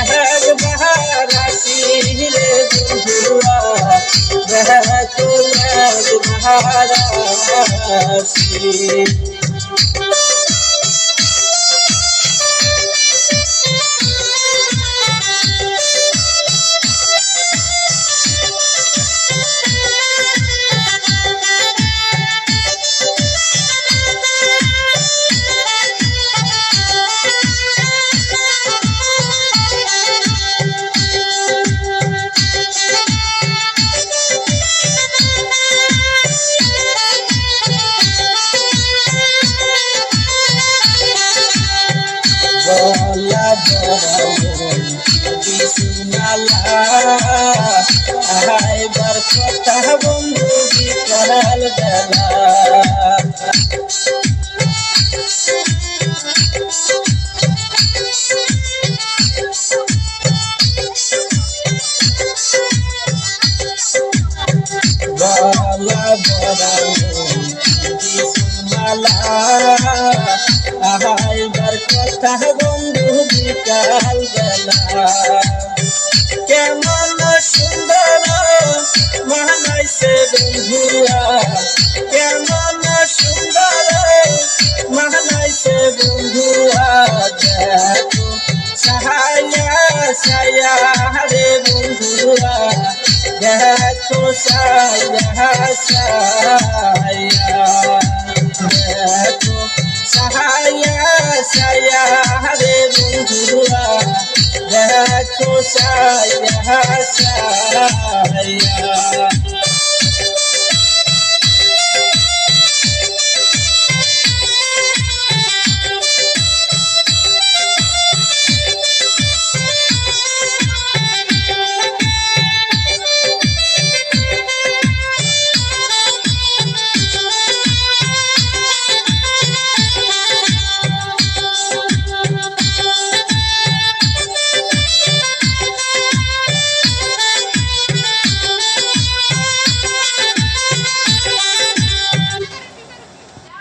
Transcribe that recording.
একবার আসিলে বন্ধুয়া দেখো একবার আসি আইবার কথা বন্ধু বিকাল বেলা বলা শুনালা আইবার কথা বন্ধু বিকাল বেলা। কেমন সুন্দর মানাইছে বন্ধুরা। সুন্দর মানাইছে বন্ধুরা। সাহায্য সায়া রে বন্ধুরা। দেখো সায়া সায়া দেখো সাহায্য সায়া দেখো সায়া সায়া